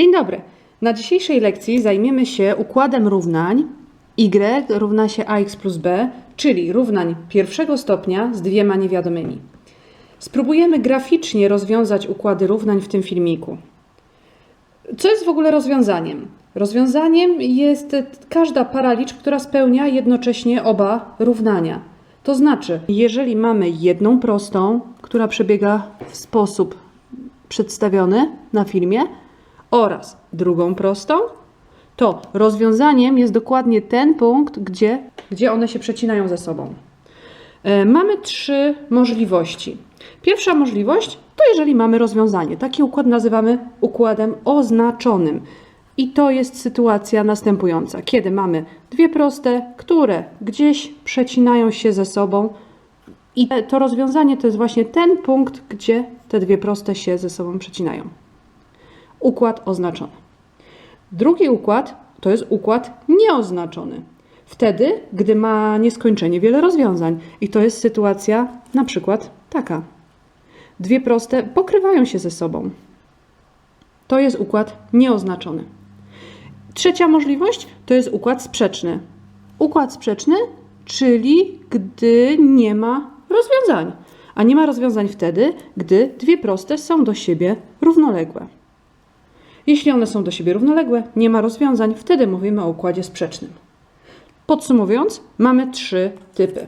Dzień dobry. Na dzisiejszej lekcji zajmiemy się układem równań y równa się ax plus b, czyli równań pierwszego stopnia z dwiema niewiadomymi. Spróbujemy graficznie rozwiązać układy równań w tym filmiku. Co jest w ogóle rozwiązaniem? Rozwiązaniem jest każda para liczb, która spełnia jednocześnie oba równania. To znaczy, jeżeli mamy jedną prostą, która przebiega w sposób przedstawiony na filmie, oraz drugą prostą, to rozwiązaniem jest dokładnie ten punkt, gdzie, gdzie one się przecinają ze sobą. E, Mamy trzy możliwości. Pierwsza możliwość to jeżeli mamy rozwiązanie. Taki układ nazywamy układem oznaczonym. I to jest sytuacja następująca, kiedy mamy dwie proste, które gdzieś przecinają się ze sobą. I to rozwiązanie to jest właśnie ten punkt, gdzie te dwie proste się ze sobą przecinają układ oznaczony. Drugi układ to jest układ nieoznaczony. Wtedy, gdy ma nieskończenie wiele rozwiązań. I to jest sytuacja na przykład taka. Dwie proste pokrywają się ze sobą. To jest układ nieoznaczony. Trzecia możliwość to jest układ sprzeczny. Układ sprzeczny, czyli gdy nie ma rozwiązań. A nie ma rozwiązań wtedy, gdy dwie proste są do siebie równoległe. Jeśli one są do siebie równoległe, nie ma rozwiązań, wtedy mówimy o układzie sprzecznym. Podsumowując, mamy trzy typy: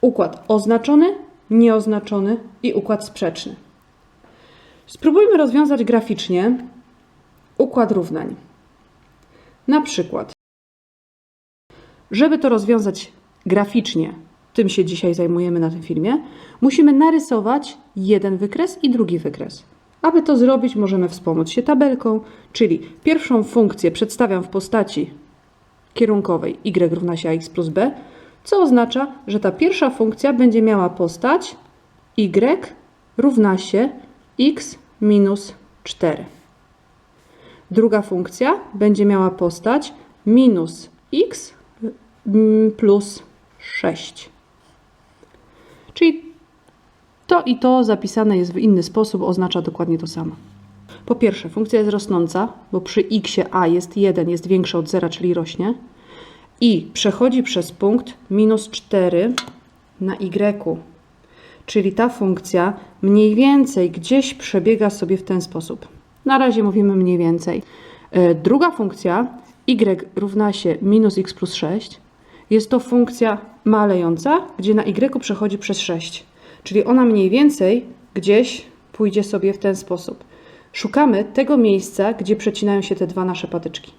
układ oznaczony, nieoznaczony i układ sprzeczny. Spróbujmy rozwiązać graficznie układ równań. Na przykład, żeby to rozwiązać graficznie, tym się dzisiaj zajmujemy na tym filmie, musimy narysować jeden wykres i drugi wykres. Aby to zrobić, możemy wspomóc się tabelką, czyli pierwszą funkcję przedstawiam w postaci kierunkowej y równa się ax plus b, co oznacza, że ta pierwsza funkcja będzie miała postać y równa się x minus 4. Druga funkcja będzie miała postać minus x mm, plus 6. To i to zapisane jest w inny sposób, oznacza dokładnie to samo. Po pierwsze, funkcja jest rosnąca, bo przy x a jest 1, jest większa od 0, czyli rośnie. I przechodzi przez punkt minus 4 na y. Czyli ta funkcja mniej więcej gdzieś przebiega sobie w ten sposób. Na razie mówimy mniej więcej. E, Druga funkcja y równa się minus x plus 6. Jest to funkcja malejąca, gdzie na y przechodzi przez 6. Czyli ona mniej więcej gdzieś pójdzie sobie w ten sposób. Szukamy tego miejsca, gdzie przecinają się te dwa nasze patyczki.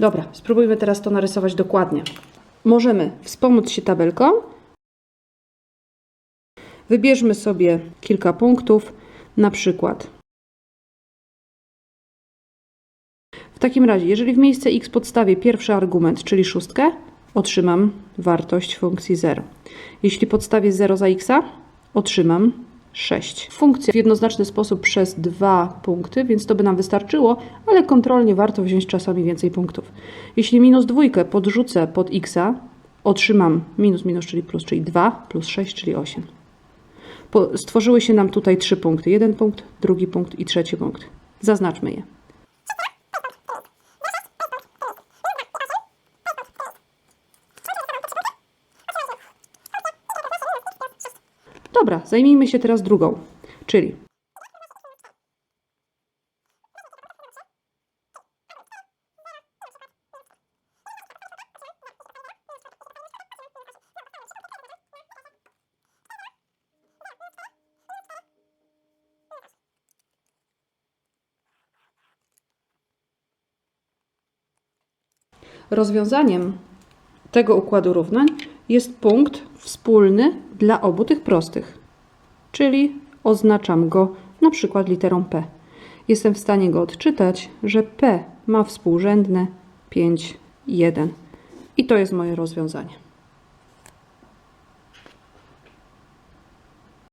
Dobra, spróbujmy teraz to narysować dokładnie. Możemy wspomóc się tabelką. Wybierzmy sobie kilka punktów, na przykład. W takim razie, jeżeli w miejsce x podstawię pierwszy argument, czyli szóstkę, otrzymam wartość funkcji 0. Jeśli podstawię 0 za x, otrzymam 6. Funkcja w jednoznaczny sposób przez dwa punkty, więc to by nam wystarczyło, ale kontrolnie warto wziąć czasami więcej punktów. Jeśli minus dwójkę podrzucę pod x, otrzymam minus minus, czyli plus, czyli 2 plus 6, czyli 8. Po, stworzyły się nam tutaj trzy punkty. Jeden punkt, drugi punkt i trzeci punkt. Zaznaczmy je. Dobra, zajmijmy się teraz drugą, czyli. Rozwiązaniem tego układu równań jest punkt wspólny dla obu tych prostych, czyli oznaczam go na przykład literą P. Jestem w stanie go odczytać, że P ma współrzędne 5, 1 i to jest moje rozwiązanie.